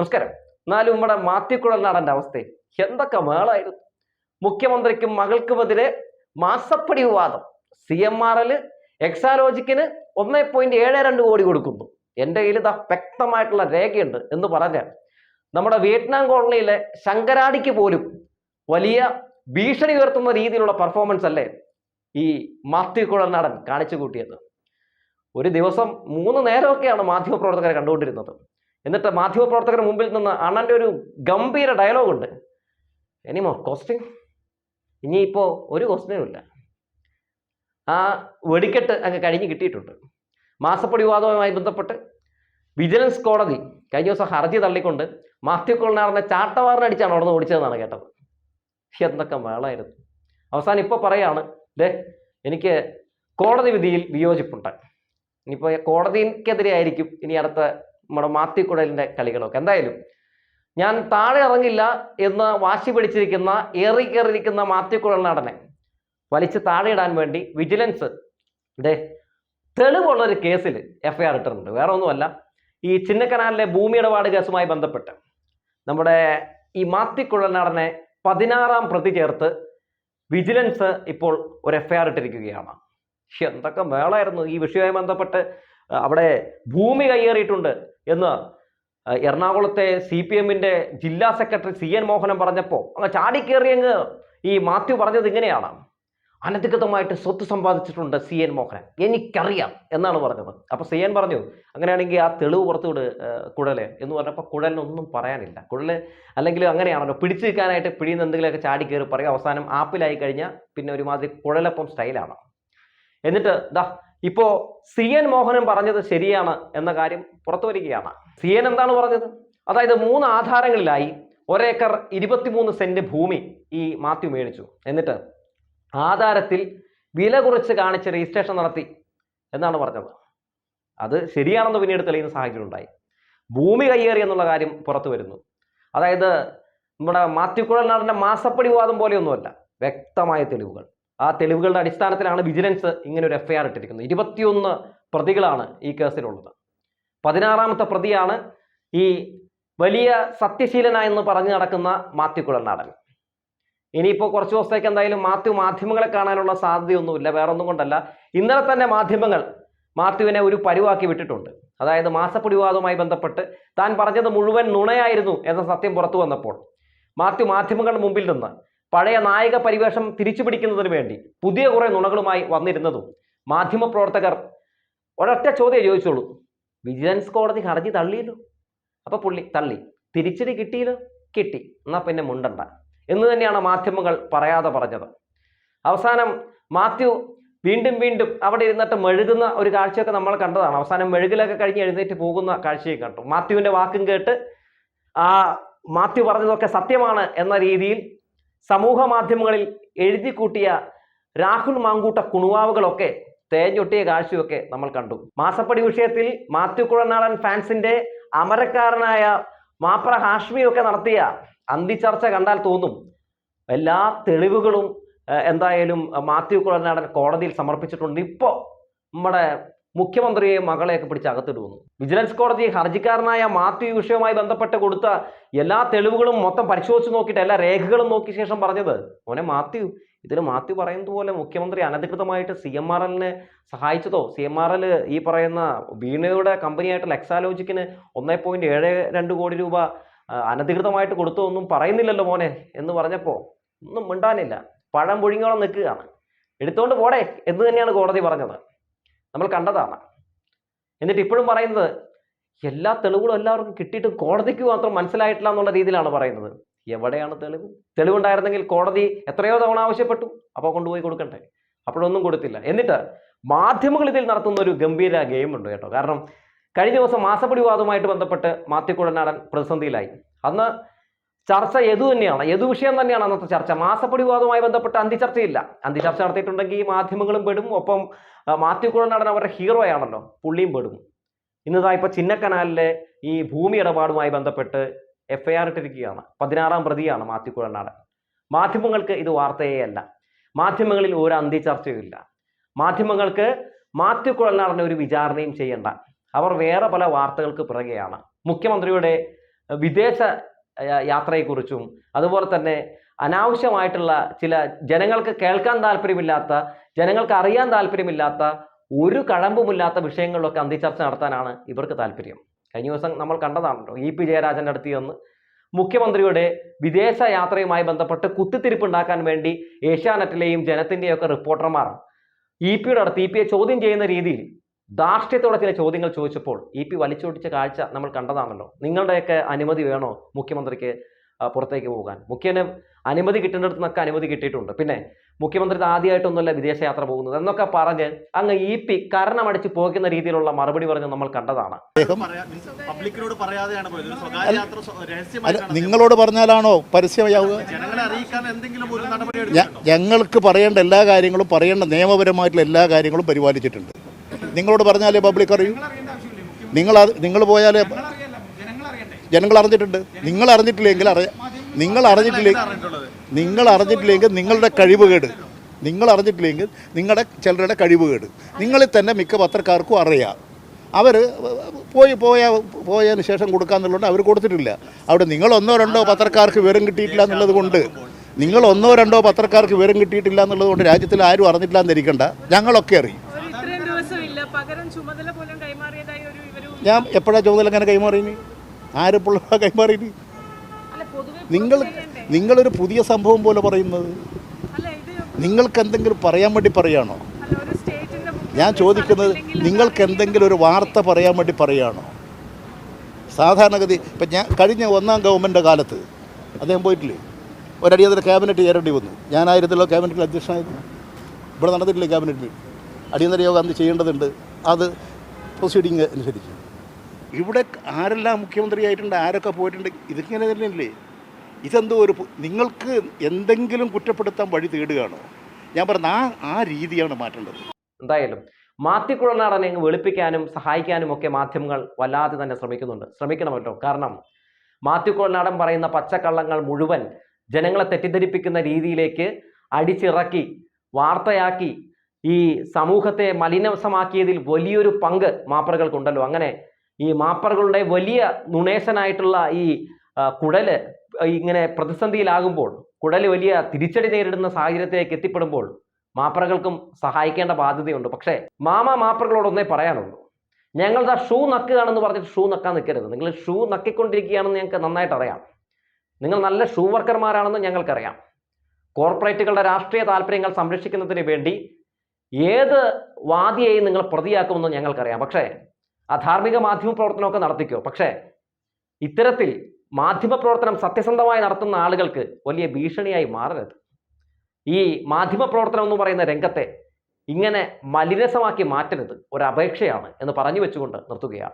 നമസ്കാരം. എന്നാലും നമ്മുടെ മാത്യുക്കുഴൽ നാടന്റെ അവസ്ഥ. എന്തൊക്കെ മേളായിരുന്നു? മുഖ്യമന്ത്രിക്കും മകൾക്കുമെതിരെ മാസപ്പടി വിവാദം. സി എം ആർ എൽ എക്സാലോജിക്കിന് ഒന്നേ പോയിന്റ് ഏഴ് രണ്ട് കോടി കൊടുക്കുന്നു. എന്റെ കയ്യിൽ ഇതാ വ്യക്തമായിട്ടുള്ള രേഖയുണ്ട് എന്ന് പറഞ്ഞാൽ നമ്മുടെ വിയറ്റ്നാം കോളനിയിലെ ശങ്കരാടിക്ക് പോലും വലിയ ഭീഷണി ഉയർത്തുന്ന രീതിയിലുള്ള പെർഫോമൻസ് അല്ലേ ഈ മാത്യു കുഴൽനാടൻ കാണിച്ചു കൂട്ടിയത്? ഒരു ദിവസം മൂന്ന് നേരമൊക്കെയാണ് മാധ്യമപ്രവർത്തകരെ കണ്ടുകൊണ്ടിരുന്നത്. എന്നിട്ട് മാധ്യമപ്രവർത്തകരുടെ മുമ്പിൽ നിന്ന് അണ്ണന്റെ ഒരു ഗംഭീര ഡയലോഗ് ഉണ്ട്. എനിമോ ക്വസ്റ്റ്യൻ ഇനിയിപ്പോൾ ഒരു ക്വസ്റ്റ്യനും ഇല്ല. ആ വെടിക്കെട്ട് അങ്ങ് കഴിഞ്ഞ് കിട്ടിയിട്ടുണ്ട്. മാസപ്പടി വിവാദവുമായി ബന്ധപ്പെട്ട് വിജിലൻസ് കോടതി കഴിഞ്ഞ ദിവസം ഹർജി തള്ളിക്കൊണ്ട് മാത്യു കൊള്ളനാറിനെ ചാട്ടവാറിനടിച്ചാണ് അവിടെ നിന്ന് ഓടിച്ചതെന്നാണ് കേട്ടത്. എന്തൊക്കെ വേളായിരുന്നു അവസാനം ഇപ്പോൾ പറയാണ് ദേ എനിക്ക് കോടതി വിധിയിൽ വിയോജിപ്പുണ്ട്. ഇനിയിപ്പോൾ കോടതിക്കെതിരെ ആയിരിക്കും ഇനി അടുത്ത നമ്മുടെ മാത്യു കുഴലിന്റെ കളികളൊക്കെ. എന്തായാലും ഞാൻ താഴെ ഇറങ്ങില്ല എന്ന് വാശി പിടിച്ചിരിക്കുന്ന ഏറി കയറിയിരിക്കുന്ന മാത്യു കുഴൽ നടനെ വലിച്ച് താഴെ ഇടാൻ വേണ്ടി വിജിലൻസ് ഇതേ തെളിവുള്ള ഒരു കേസിൽ എഫ്ഐആർ ഇട്ടിട്ടുണ്ട്. വേറെ ഒന്നുമല്ല. ഈ ചിന്നക്കനാലിലെ ഭൂമി ഇടപാട് കേസുമായി ബന്ധപ്പെട്ട് നമ്മുടെ ഈ മാത്യു കുഴൽനാടനെ പതിനാറാം പ്രതി ചേർത്ത് വിജിലൻസ് ഇപ്പോൾ ഒരു എഫ്ഐആർ ഇട്ടിരിക്കുകയാണ്. എന്തൊക്കെ മേളായിരുന്നു ഈ വിഷയവുമായി ബന്ധപ്പെട്ട് അവിടെ ഭൂമി കയ്യേറിയിട്ടുണ്ട് എന്ന് എറണാകുളത്തെ സി പി എമ്മിന്റെ ജില്ലാ സെക്രട്ടറി സി എൻ മോഹനൻ പറഞ്ഞപ്പോൾ അങ്ങ് ചാടിക്കേറിയങ്ങ് ഈ മാത്യു പറഞ്ഞത് ഇങ്ങനെയാണ്. അനധികൃതമായിട്ട് സ്വത്ത് സമ്പാദിച്ചിട്ടുണ്ട് സി എൻ മോഹനൻ. എനിക്കറിയാം എന്നാണ് പറഞ്ഞത്. അപ്പോൾ സി എൻ പറഞ്ഞു അങ്ങനെയാണെങ്കിൽ ആ തെളിവ് പുറത്തുവിട് കുഴൽ. എന്ന് പറഞ്ഞപ്പോൾ കുഴലിനൊന്നും പറയാനില്ല. കുഴൽ അല്ലെങ്കിൽ അങ്ങനെയാണല്ലോ പിടിച്ചു നിൽക്കാനായിട്ട് പിടിയുന്ന എന്തെങ്കിലുമൊക്കെ ചാടി കയറി പറയും. അവസാനം ആപ്പിലായി കഴിഞ്ഞാൽ പിന്നെ ഒരുമാതിരി കുഴലപ്പം സ്റ്റൈലാണ് എന്നിട്ട് ദാ ഇപ്പോ സി എൻ മോഹനൻ പറഞ്ഞത് ശരിയാണ് എന്ന കാര്യം പുറത്തു വരികയാണ്. സി എൻ എന്താണ് പറഞ്ഞത്? അതായത് മൂന്ന് ആധാരങ്ങളിലായി ഒരേക്കർ ഇരുപത്തിമൂന്ന് സെന്റ് ഭൂമി ഈ മാത്യു മേടിച്ചു. എന്നിട്ട് ആധാരത്തിൽ വില കുറച്ച് കാണിച്ച് രജിസ്ട്രേഷൻ നടത്തി എന്നാണ് പറഞ്ഞത്. അത് ശരിയാണെന്ന് പിന്നീട് തെളിയുന്ന സാഹചര്യം ഉണ്ടായി. ഭൂമി കയ്യേറി എന്നുള്ള കാര്യം പുറത്തു വരുന്നു. അതായത് നമ്മുടെ മാത്യു കുഴൽനാടിന്റെ മാസപ്പടി വിവാദം പോലെയൊന്നുമല്ല. വ്യക്തമായ തെളിവുകൾ. ആ തെളിവുകളുടെ അടിസ്ഥാനത്തിലാണ് വിജിലൻസ് ഇങ്ങനെ ഒരു എഫ്ഐആർ ഇട്ടിരിക്കുന്നത്. ഇരുപത്തിയൊന്ന് പ്രതികളാണ് ഈ കേസിലുള്ളത്. പതിനാറാമത്തെ പ്രതിയാണ് ഈ വലിയ സത്യശീലനായെന്ന് പറഞ്ഞു നടക്കുന്ന മാത്യു കുഴൽനാടൻ. ഇനിയിപ്പോൾ കുറച്ച് ദിവസത്തേക്ക് എന്തായാലും മാത്യു മാധ്യമങ്ങളെ കാണാനുള്ള സാധ്യതയൊന്നുമില്ല. വേറൊന്നും കൊണ്ടല്ല. ഇന്നലെ തന്നെ മാധ്യമങ്ങൾ മാത്യുവിനെ ഒരു പരുവാക്കി വിട്ടിട്ടുണ്ട്. അതായത് മാസപ്പടി വിവാദവുമായി ബന്ധപ്പെട്ട് താൻ പറഞ്ഞത് മുഴുവൻ നുണയായിരുന്നു എന്ന സത്യം പുറത്തു വന്നപ്പോൾ. മാത്യു മാധ്യമങ്ങളുടെ മുമ്പിൽ നിന്ന് പഴയ നായക പരിവേഷം തിരിച്ചു പിടിക്കുന്നതിന് വേണ്ടി പുതിയ കുറെ നുണകളുമായി വന്നിരുന്നതും മാധ്യമപ്രവർത്തകർ ഒരൊറ്റ ചോദ്യം ചോദിച്ചോളൂ വിജിലൻസ് കോടതി ഹർജി തള്ളിയല്ലോ. അപ്പൊ പുള്ളി തള്ളി. തിരിച്ചടി കിട്ടിയല്ലോ? കിട്ടി. എന്നാ പിന്നെ മുണ്ടണ്ട. എന്ന് തന്നെയാണ് മാധ്യമങ്ങൾ പറയാതെ പറഞ്ഞത്. അവസാനം മാത്യു വീണ്ടും വീണ്ടും അവിടെ ഇരുന്നിട്ട് മെഴുകുന്ന ഒരു കാഴ്ചയൊക്കെ നമ്മൾ കണ്ടതാണ്. അവസാനം മെഴുകിലൊക്കെ കഴിഞ്ഞ് എഴുന്നേറ്റ് പോകുന്ന കാഴ്ചയും കണ്ടു. മാത്യുവിന്റെ വാക്കും കേട്ട് ആ മാത്യു പറഞ്ഞതൊക്കെ സത്യമാണ് എന്ന രീതിയിൽ സമൂഹ മാധ്യമങ്ങളിൽ എഴുതി കൂട്ടിയ രാഹുൽ മാങ്കൂട്ട കുണുവാവുകളൊക്കെ തേഞ്ഞൊട്ടിയ കാഴ്ചയൊക്കെ നമ്മൾ കണ്ടു. മാസപ്പടി വിഷയത്തിൽ മാത്യു കുഴനാടൻ ഫാൻസിന്റെ അമരക്കാരനായ മാപ്ര ഹാഷ്മിയൊക്കെ നടത്തിയ അന്തിച്ചർച്ച കണ്ടാൽ തോന്നും എല്ലാ തെളിവുകളും എന്തായാലും മാത്യു കുഴനാടൻ കോടതിയിൽ സമർപ്പിച്ചിട്ടുണ്ട്. ഇപ്പോൾ നമ്മുടെ മുഖ്യമന്ത്രിയെയും മകളെയൊക്കെ പിടിച്ച് അകത്തിടുന്നു. വിജിലൻസ് കോടതി ഹർജിക്കാരനായ മാത്യു വിഷയവുമായി ബന്ധപ്പെട്ട് കൊടുത്ത എല്ലാ തെളിവുകളും മൊത്തം പരിശോധിച്ച് നോക്കിയിട്ട് എല്ലാ രേഖകളും നോക്കിയ ശേഷം പറഞ്ഞത് മോനെ മാത്യു ഇതിൽ മാത്യു പറയുന്നത് പോലെ മുഖ്യമന്ത്രി അനധികൃതമായിട്ട് സി എം ആർ എല്ലിനെ സഹായിച്ചതോ സി എം ആർ എൽ ഈ പറയുന്ന വീണയുടെ കമ്പനിയായിട്ടുള്ള എക്സാലോജിക്കിന് ഒന്നേ പോയിന്റ് ഏഴ് രണ്ട് കോടി രൂപ അനധികൃതമായിട്ട് കൊടുത്തോ ഒന്നും പറയുന്നില്ലല്ലോ മോനെ എന്ന് പറഞ്ഞപ്പോൾ ഒന്നും മിണ്ടാനില്ല. പഴം പുഴുങ്ങോളം നിൽക്കുകയാണ്. എടുത്തുകൊണ്ട് പോടെ എന്ന് തന്നെയാണ് കോടതി പറഞ്ഞത്. നമ്മൾ കണ്ടതാണ്. എന്നിട്ട് ഇപ്പോഴും പറയുന്നത് എല്ലാ തെളിവുകളും എല്ലാവർക്കും കിട്ടിയിട്ട് കോടതിക്ക് മാത്രം മനസ്സിലായിട്ടില്ല എന്നുള്ള രീതിയിലാണ് പറയുന്നത്. എവിടെയാണ് തെളിവ്? തെളിവുണ്ടായിരുന്നെങ്കിൽ കോടതി എത്രയോ തവണ ആവശ്യപ്പെട്ടു. അപ്പോൾ കൊണ്ടുപോയി കൊടുക്കണ്ടേ? അപ്പോഴൊന്നും കൊടുത്തില്ല. എന്നിട്ട് മാധ്യമങ്ങൾ ഇതിൽ നടത്തുന്ന ഒരു ഗംഭീര ഗെയിം ഉണ്ട് കേട്ടോ. കാരണം കഴിഞ്ഞ ദിവസം മാസപ്പടി വിവാദവുമായിട്ട് ബന്ധപ്പെട്ട് മാത്യു കുഴനാടൻ പ്രതിസന്ധിയിലായി. അന്ന് ചർച്ച എതു തന്നെയാണ് യതു വിഷയം തന്നെയാണ് അന്നത്തെ ചർച്ച. മാസപ്പടി വിവാദവുമായി ബന്ധപ്പെട്ട് അന്തിചർച്ചയില്ല. അന്തിചർച്ച നടത്തിയിട്ടുണ്ടെങ്കിൽ മാധ്യമങ്ങളും പെടും. ഒപ്പം മാത്യു കുഴനാടൻ അവരുടെ ഹീറോ ആണല്ലോ പുള്ളിയും പെടും. ഇന്നതാ ഇപ്പൊ ചിന്നക്കനാലിലെ ഈ ഭൂമി ഇടപാടുമായി ബന്ധപ്പെട്ട് എഫ് ഐ ആർ ഇട്ടിരിക്കുകയാണ്. പതിനാറാം പ്രതിയാണ് മാത്യു നടൻ. മാധ്യമങ്ങൾക്ക് ഇത് വാർത്തയേ അല്ല. മാധ്യമങ്ങളിൽ ഒരു അന്തിചർച്ചയുമില്ല. മാധ്യമങ്ങൾക്ക് മാത്യു കുഴൽനാടനെ ഒരു വിചാരണയും ചെയ്യേണ്ട. അവർ വേറെ പല വാർത്തകൾക്ക് പിറകെയാണ്. മുഖ്യമന്ത്രിയുടെ വിദേശ യാത്രയെക്കുറിച്ചും അതുപോലെ തന്നെ അനാവശ്യമായിട്ടുള്ള ചില ജനങ്ങൾക്ക് കേൾക്കാൻ താല്പര്യമില്ലാത്ത ജനങ്ങൾക്ക് അറിയാൻ താല്പര്യമില്ലാത്ത ഒരു കഴമ്പുമില്ലാത്ത വിഷയങ്ങളിലൊക്കെ അന്തിചർച്ച നടത്താനാണ് ഇവർക്ക് താല്പര്യം. കഴിഞ്ഞ ദിവസം നമ്മൾ കണ്ടതാണല്ലോ ഇ പി ജയരാജന്റെ അടുത്ത് ചെന്ന് മുഖ്യമന്ത്രിയുടെ വിദേശ യാത്രയുമായി ബന്ധപ്പെട്ട് കുത്തിത്തിരിപ്പ് ഉണ്ടാക്കാൻ വേണ്ടി ഏഷ്യാനെറ്റിലെയും ജനത്തിന്റെയൊക്കെ റിപ്പോർട്ടർമാർ ഇ പിയുടെ അടുത്ത് ഇ പിയെ ചോദ്യം ചെയ്യുന്ന രീതിയിൽ ധാർഷ്ട്യത്തോടെ ചില ചോദ്യങ്ങൾ ചോദിച്ചപ്പോൾ ഇ പി വലിച്ചോടിച്ച കാഴ്ച നമ്മൾ കണ്ടതാണല്ലോ. നിങ്ങളുടെയൊക്കെ അനുമതി വേണോ മുഖ്യമന്ത്രിക്ക് പുറത്തേക്ക് പോകാൻ? മുഖ്യന് അനുമതി കിട്ടേണ്ടിടത്ത് നിന്നൊക്കെ അനുമതി കിട്ടിയിട്ടുണ്ട്. പിന്നെ മുഖ്യമന്ത്രി ആദ്യമായിട്ടൊന്നുമല്ല വിദേശയാത്ര പോകുന്നത് എന്നൊക്കെ പറഞ്ഞ് അങ്ങ് ഇ പി കരണമടിച്ച് പോകുന്ന രീതിയിലുള്ള മറുപടി പറഞ്ഞ് നമ്മൾ കണ്ടതാണ്. പറയാ- പബ്ലിക്കിനോട് പറയാതെയാണ് പോയത്. സ്വകാര്യ യാത്ര രഹസ്യമായിട്ടാണ് നിങ്ങളോട് പറഞ്ഞാലാണോ പരസ്യമാവുക ജനങ്ങളെ അറിയിക്കാൻ എന്തെങ്കിലും ഒരു നടപടി ഞ- ഞങ്ങൾക്ക് പറയേണ്ട എല്ലാ കാര്യങ്ങളും പറയേണ്ട നിയമപരമായിട്ടുള്ള എല്ലാ കാര്യങ്ങളും പരിപാലിച്ചിട്ടുണ്ട്. നിങ്ങളോട് പറഞ്ഞാലേ പബ്ലിക് അറിയൂ. നിങ്ങൾ നിങ്ങൾ പോയാലേ ജനങ്ങൾ അറിഞ്ഞിട്ടുണ്ട്. നിങ്ങൾ അറിഞ്ഞിട്ടില്ലെങ്കിൽ അറിയ നിങ്ങൾ അറിഞ്ഞിട്ടില്ലെങ്കിൽ നിങ്ങൾ അറിഞ്ഞിട്ടില്ലെങ്കിൽ നിങ്ങളുടെ കഴിവുകേട് നിങ്ങൾ അറിഞ്ഞിട്ടില്ലെങ്കിൽ നിങ്ങളുടെ ചിലരുടെ കഴിവുകേട് നിങ്ങളിൽ തന്നെ മിക്ക പത്രക്കാർക്കും അറിയാം. അവർ പോയി പോയ പോയതിന് ശേഷം കൊടുക്കാന്നുള്ളതുകൊണ്ട് അവർ കൊടുത്തിട്ടില്ല. അവിടെ നിങ്ങൾ ഒന്നോ രണ്ടോ പത്രക്കാർക്ക് വിവരം കിട്ടിയിട്ടില്ല എന്നുള്ളത് കൊണ്ട് നിങ്ങൾ ഒന്നോ രണ്ടോ പത്രക്കാർക്ക് വിവരം കിട്ടിയിട്ടില്ല എന്നുള്ളത് കൊണ്ട് രാജ്യത്തിൽ ആരും അറിഞ്ഞിട്ടില്ല എന്നിരിക്കണ്ട. ഞങ്ങളൊക്കെ അറിയും. പകരം ചുമതല പോലും കൈമാറിയതായി ഒരു വിവരവും ഞാൻ എപ്പോഴാണ് ചുമതല അങ്ങനെ കൈമാറിയിനി ആര് കൈമാറിയിനി നിങ്ങൾ? നിങ്ങളൊരു പുതിയ സംഭവം പോലെ പറയുന്നത്. നിങ്ങൾക്ക് എന്തെങ്കിലും പറയാൻ വേണ്ടി പറയാണോ? ഞാൻ ചോദിക്കുന്നത് നിങ്ങൾക്ക് എന്തെങ്കിലും ഒരു വാർത്ത പറയാൻ വേണ്ടി പറയുകയാണോ സാധാരണഗതി ഇപ്പം ഞാൻ കഴിഞ്ഞ ഒന്നാം ഗവൺമെന്റ് കാലത്ത് അദ്ദേഹം പോയിട്ടില്ലേ? ഒരടിയന്തര ക്യാബിനറ്റ് ചേരേണ്ടി വന്നു. ഞാനായിരുന്നല്ലോ ക്യാബിനറ്റിൽ അധ്യക്ഷനായിരുന്നു. ഇവിടെ നടന്നിട്ടില്ലേ ക്യാബിനറ്റിൽ അടിയന്തര യോഗം അന്ന് ചെയ്യേണ്ടതുണ്ട്. അത് പ്രൊസീഡിങ് അനുസരിച്ച്. ഇവിടെ ആരെല്ലാം മുഖ്യമന്ത്രിയായിട്ടുണ്ട് ആരൊക്കെ പോയിട്ടുണ്ട് ഇതിങ്ങനെ തന്നെയല്ലേ? ഇതെന്തോ ഒരു നിങ്ങൾക്ക് എന്തെങ്കിലും കുറ്റപ്പെടുത്താൻ വഴി തേടുകയാണോ? ഞാൻ പറഞ്ഞ ആ ആ രീതിയാണ് മാറ്റേണ്ടത്. എന്തായാലും മാത്യക്കുഴനാടനെ അങ്ങ് വെളുപ്പിക്കാനും സഹായിക്കാനും ഒക്കെ മാധ്യമങ്ങൾ വല്ലാതെ തന്നെ ശ്രമിക്കുന്നുണ്ട്. ശ്രമിക്കണമല്ലോ കാരണം മാത്യുക്കുഴനാടൻ പറയുന്ന പച്ചക്കള്ളങ്ങൾ മുഴുവൻ ജനങ്ങളെ തെറ്റിദ്ധരിപ്പിക്കുന്ന രീതിയിലേക്ക് അടിച്ചിറക്കി വാർത്തയാക്കി ഈ സമൂഹത്തെ മലിനസമാക്കിയതിൽ വലിയൊരു പങ്ക് മാപ്പറകൾക്കുണ്ടല്ലോ. അങ്ങനെ ഈ മാപ്പറകളുടെ വലിയ നുണേശനായിട്ടുള്ള ഈ കുടൽ ഇങ്ങനെ പ്രതിസന്ധിയിലാകുമ്പോൾ കുടൽ വലിയ തിരിച്ചടി നേരിടുന്ന സാഹചര്യത്തിലേക്ക് എത്തിപ്പെടുമ്പോൾ മാപ്പറകൾക്കും സഹായിക്കേണ്ട ബാധ്യതയുണ്ട്. പക്ഷേ മാമ മാപ്പറകളോടൊന്നേ പറയാനുള്ളൂ. ഞങ്ങളുടെ ഷൂ നക്കുകയാണെന്ന് പറഞ്ഞിട്ട് ഷൂ നക്കാൻ നിൽക്കരുത്. നിങ്ങൾ ഷൂ നക്കിക്കൊണ്ടിരിക്കുകയാണെന്ന് ഞങ്ങൾക്ക് നന്നായിട്ട് അറിയാം. നിങ്ങൾ നല്ല ഷൂ വർക്കർമാരാണെന്ന് ഞങ്ങൾക്കറിയാം. കോർപ്പറേറ്റുകളുടെ രാഷ്ട്രീയ താല്പര്യങ്ങൾ സംരക്ഷിക്കുന്നതിന് വേണ്ടി ഏത് വാദിയെയും നിങ്ങൾ പ്രതിയാക്കുമെന്ന് ഞങ്ങൾക്കറിയാം. പക്ഷേ അധാർമിക മാധ്യമ പ്രവർത്തനമൊക്കെ നടത്തിക്കോ? പക്ഷേ ഇത്തരത്തിൽ മാധ്യമ പ്രവർത്തനം സത്യസന്ധമായി നടത്തുന്ന ആളുകൾക്ക് വലിയ ഭീഷണിയായി മാറരുത്. ഈ മാധ്യമ പ്രവർത്തനം എന്ന് പറയുന്ന രംഗത്തെ ഇങ്ങനെ മലിനസമാക്കി മാറ്റരുത്. ഒരു അപേക്ഷയാണ് എന്ന് പറഞ്ഞു വെച്ചുകൊണ്ട് നിർത്തുകയാണ്.